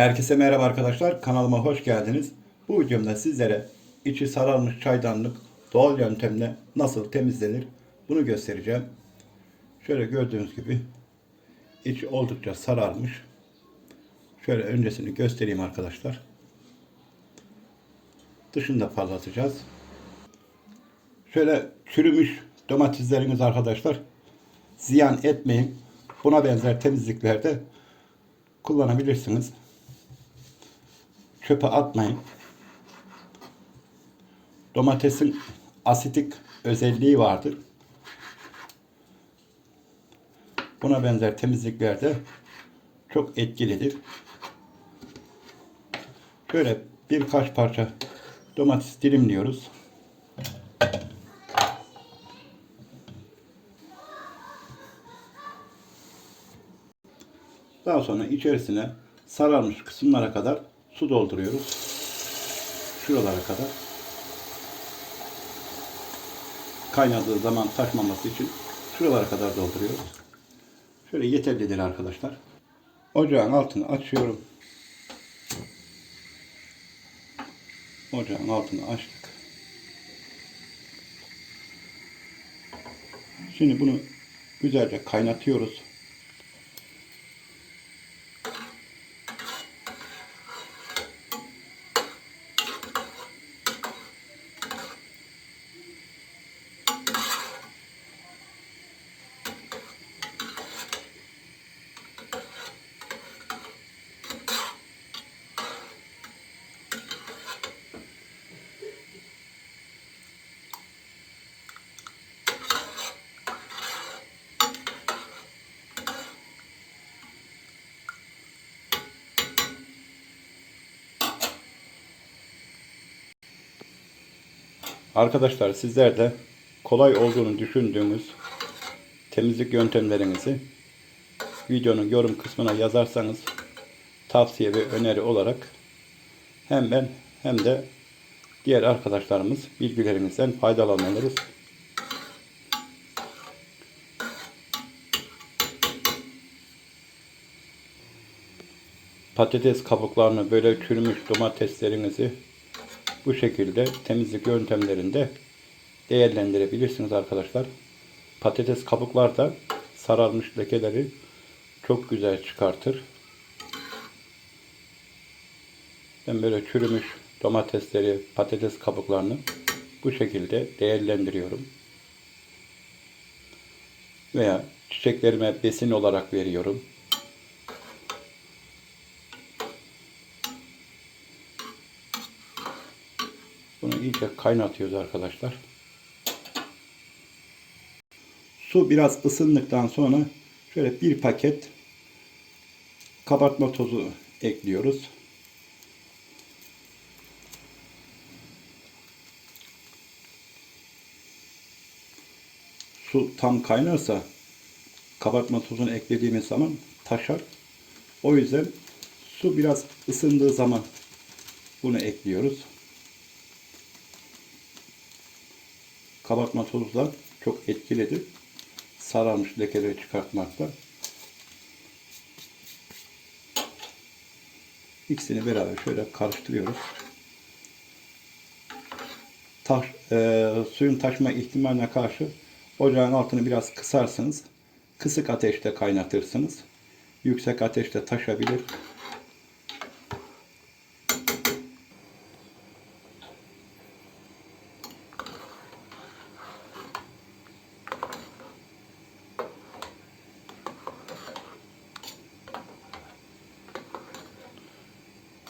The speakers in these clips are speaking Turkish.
Herkese merhaba arkadaşlar. Kanalıma hoş geldiniz. Bu videomda sizlere içi sararmış çaydanlık doğal yöntemle nasıl temizlenir bunu göstereceğim. Şöyle gördüğünüz gibi içi oldukça sararmış. Şöyle öncesini göstereyim arkadaşlar. Dışını da parlatacağız. Şöyle çürümüş domatesleriniz arkadaşlar ziyan etmeyin. Buna benzer temizliklerde kullanabilirsiniz. Çöpe atmayın. Domatesin asitik özelliği vardır. Buna benzer temizliklerde çok etkilidir. Şöyle birkaç parça domates dilimliyoruz. Daha sonra içerisine sararmış kısımlara kadar su dolduruyoruz. Şuralara kadar. Kaynadığı zaman taşmaması için şuralara kadar dolduruyoruz. Şöyle yeterlidir arkadaşlar. Ocağın altını açıyorum. Ocağın altını açtık. Şimdi bunu güzelce kaynatıyoruz. Arkadaşlar sizler de kolay olduğunu düşündüğünüz temizlik yöntemlerinizi videonun yorum kısmına yazarsanız tavsiye ve öneri olarak hem ben hem de diğer arkadaşlarımız bilgilerinizden faydalanırız. Patates kabuklarını böyle çürümüş domateslerinizi bu şekilde temizlik yöntemlerinde değerlendirebilirsiniz arkadaşlar. Patates kabuklar da sararmış lekeleri çok güzel çıkartır. Ben böyle çürümüş domatesleri, patates kabuklarını bu şekilde değerlendiriyorum. Veya çiçeklerime besin olarak veriyorum. Bunu iyice kaynatıyoruz arkadaşlar. Su biraz ısındıktan sonra şöyle bir paket kabartma tozu ekliyoruz. Su tam kaynarsa kabartma tozunu eklediğimiz zaman taşar. O yüzden su biraz ısındığı zaman bunu ekliyoruz. Kabartma tozu da çok etkilidir. Sararmış lekeleri çıkartmakta. İkisini beraber şöyle karıştırıyoruz. Taş, e, suyun taşma ihtimaline karşı ocağın altını biraz kısarsınız. Kısık ateşte kaynatırsınız. Yüksek ateşte taşabilir.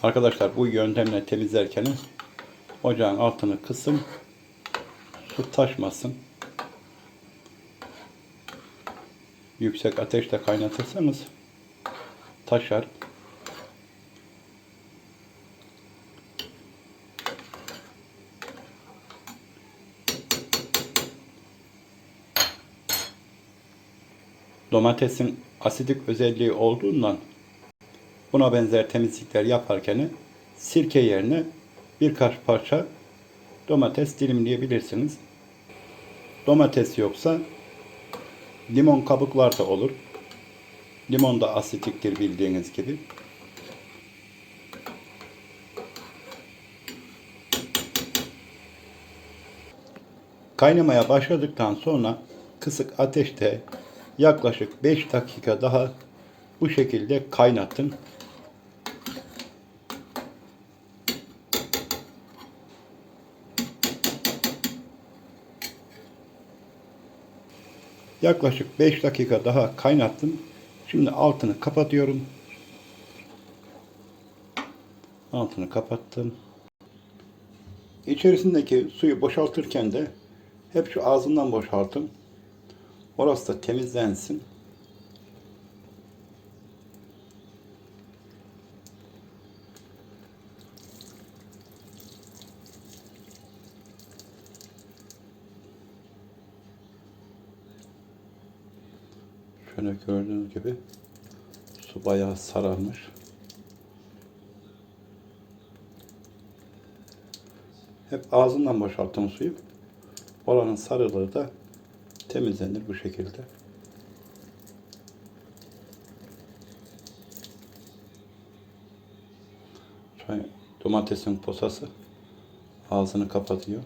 Arkadaşlar bu yöntemle temizlerken ocağın altını kısın. Su taşmasın. Yüksek ateşte kaynatırsanız taşar. Domatesin asidik özelliği olduğundan buna benzer temizlikler yaparken sirke yerine birkaç parça domates dilimleyebilirsiniz. Domates yoksa limon kabuklar da olur. Limon da asitiktir bildiğiniz gibi. Kaynamaya başladıktan sonra kısık ateşte yaklaşık 5 dakika daha bu şekilde kaynatın. Yaklaşık 5 dakika daha kaynattım. Şimdi altını kapatıyorum. Altını kapattım. İçerisindeki suyu boşaltırken de hep şu ağzından boşaltın. Orası da temizlensin. Şöyle gördüğünüz gibi su bayağı sararmış. Hep ağzından boşalttım suyu. Oranın sarılığı da temizlenir bu şekilde. Şöyle domatesin posası ağzını kapatıyor.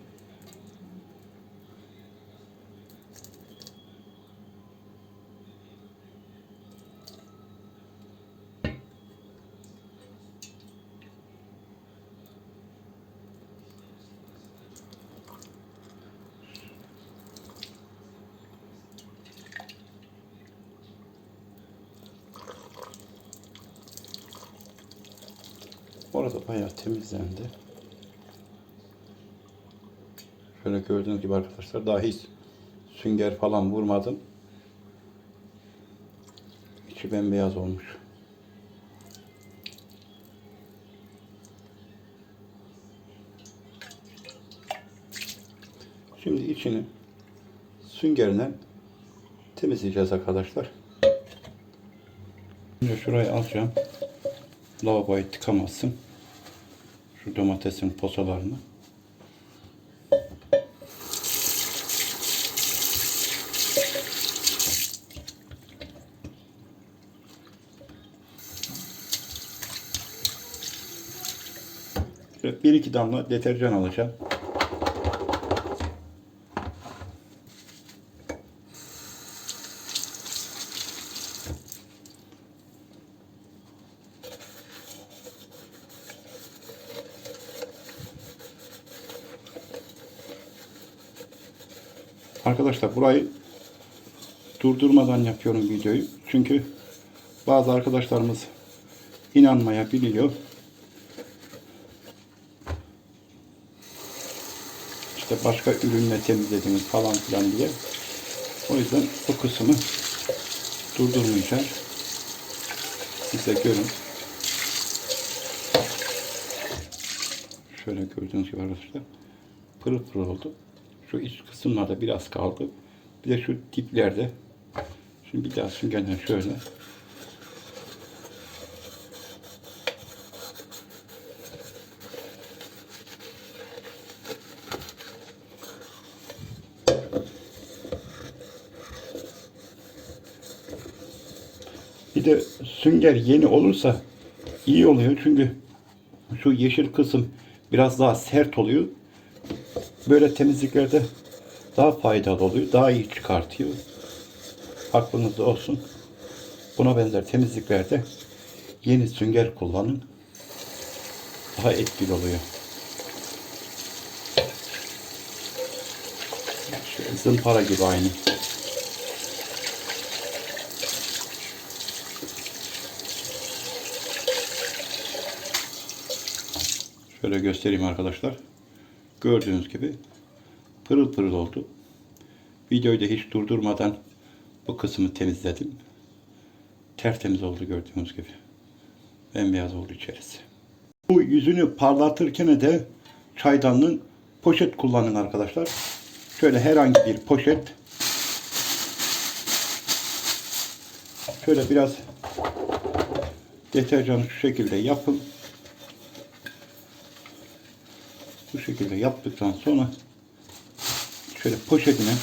Orada bayağı temizlendi. Şöyle gördüğünüz gibi arkadaşlar daha hiç sünger falan vurmadım. İçi bembeyaz olmuş. Şimdi içini süngerle temizleyeceğiz arkadaşlar. Şimdi şurayı alacağım. Lavaboyu tıkamasın. Şu domatesin posalarını. Bir iki damla deterjan alacağım. Arkadaşlar burayı durdurmadan yapıyorum videoyu. Çünkü bazı arkadaşlarımız inanmayabiliyor. İşte başka ürünle temizlediniz falan filan diye. O yüzden bu kısmı durdurmayacağım. Siz de görün. Şöyle gördüğünüz gibi arkadaşlar pırıl pırıl oldu. Şu iç kısımlarda biraz kaldı. Bir de şu diplerde. Şimdi bir daha süngerden şöyle. Bir de sünger yeni olursa iyi oluyor. Çünkü şu yeşil kısım biraz daha sert oluyor. Böyle temizliklerde daha faydalı oluyor. Daha iyi çıkartıyor. Aklınızda olsun. Buna benzer temizliklerde yeni sünger kullanın. Daha etkili oluyor. Şöyle zımpara gibi aynı. Şöyle göstereyim arkadaşlar. Gördüğünüz gibi pırıl pırıl oldu. Videoyu da hiç durdurmadan bu kısmı temizledim. Tertemiz oldu gördüğünüz gibi. Bembeyaz oldu içerisi. Bu yüzünü parlatırken de çaydanlığın poşet kullanın arkadaşlar. Şöyle herhangi bir poşet. Şöyle biraz deterjanı şu şekilde yapın. Bu şekilde yaptıktan sonra şöyle poşetine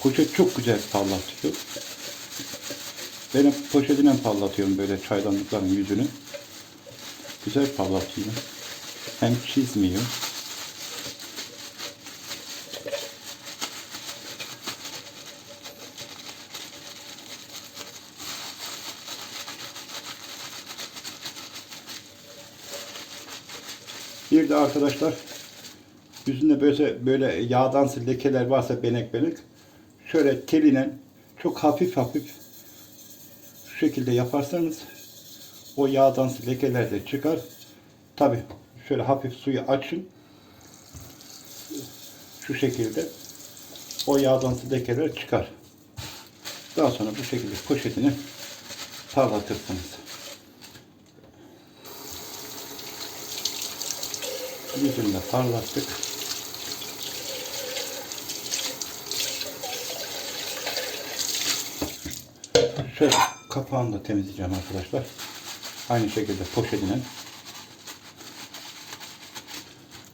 poşet çok güzel parlatıyor. Benim poşetine parlatıyorum böyle çaydanlıkların yüzünü. Güzel parlatıyor. Hem çizmiyor. Bir de arkadaşlar yüzünde böyle böyle yağdan lekeler varsa benek benek şöyle teline çok hafif hafif şu şekilde yaparsanız o yağdan lekeler de çıkar. Tabi şöyle hafif suyu açın. Şu şekilde o yağdan lekeler çıkar. Daha sonra bu şekilde poşetini parlatırsınız. De parlattık. Şöyle kapağını da temizleyeceğim arkadaşlar. Aynı şekilde poşetine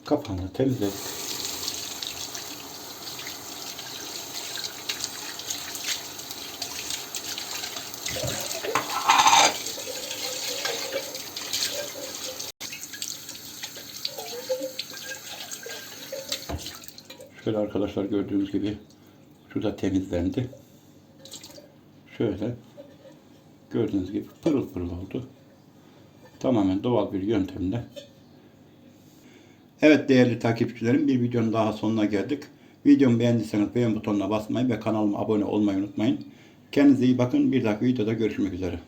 kapağını da temizledik. Şöyle arkadaşlar gördüğünüz gibi şurada temizlendi. Şöyle gördüğünüz gibi pırıl pırıl oldu. Tamamen doğal bir yöntemle. Evet değerli takipçilerim bir videonun daha sonuna geldik. Videomu beğendiyseniz beğen butonuna basmayı ve kanalıma abone olmayı unutmayın. Kendinize iyi bakın. Bir dahaki videoda görüşmek üzere.